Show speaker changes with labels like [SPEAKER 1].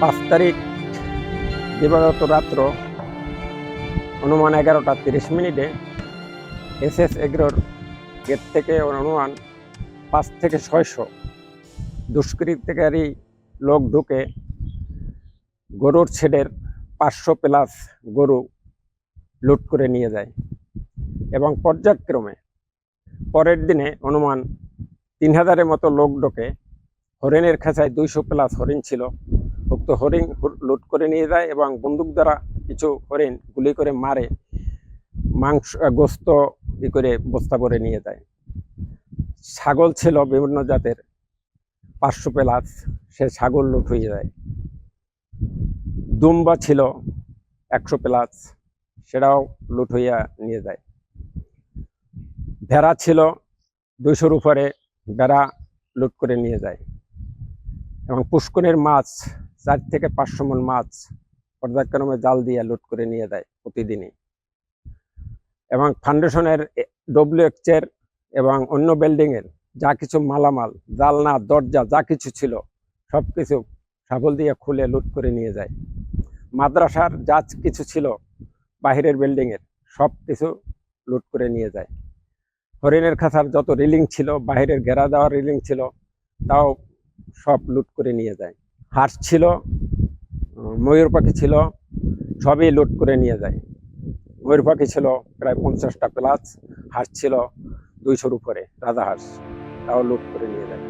[SPEAKER 1] পাঁচ তারিখ, দিবাগত রাত্র অনুমান এগারোটা তিরিশ মিনিটে এস এস এগ্রোর গেট থেকে অনুমান পাঁচ থেকে ছয়শো দুষ্কৃতিকারী লোক ঢুকে গরুর ছেডের পাঁচশো প্লাস গরু লুট করে নিয়ে যায় এবং পর্যায়ক্রমে পরের দিনে অনুমান তিন হাজারের মতো লোক ঢোকে, হরিণের খাঁচায় দুইশো প্লাস হরিণ ছিল। উক্ত হরিণ লুট করে নিয়ে যায় এবং বন্দুক দ্বারা কিছু হরিণ গুলি করে মারে, মাংস গোস্ত ই করে বস্তা করে নিয়ে যায়। ছাগল ছিল বিভিন্ন জাতের, পাঁচশো প্লাস সে ছাগল লুট হয়ে যায়। দুম্বা ছিল একশো প্লাস সেটাও লুট হইয়া নিয়ে যায়। ভেড়া ছিল দুইশোর উপরে, ভেড়া লুট করে নিয়ে যায়। এবং পুষ্করের মাছ চার থেকে পাঁচশো মন মাছ পর্যায়ক্রমে জাল দিয়ে লুট করে নিয়ে যায় প্রতিদিনই। এবং ফাউন্ডেশনের ডব্লিউএক্সের এবং অন্য বিল্ডিংয়ের যা কিছু মালামাল, জালনা, দরজা, যা কিছু ছিল সব কিছু সাবল দিয়ে খুলে লুট করে নিয়ে যায়। মাদ্রাসার যা কিছু ছিল বাহিরের বিল্ডিংয়ের সব কিছু লুট করে নিয়ে যায়। হরিণের খাঁচার যত রিলিং ছিল, বাহিরের ঘেরা দেওয়া রিলিং ছিল, তাও সব লুট করে নিয়ে যায়। হাঁস ছিল ময়ূর পাখি ছিল, সবই লুট করে নিয়ে যায়। ময়ূর পাখি ছিল প্রায় পঞ্চাশটা প্লাস হাঁস ছিল দুইশোর উপরে, রাজা হাঁস, তাও লুট করে নিয়ে যায়।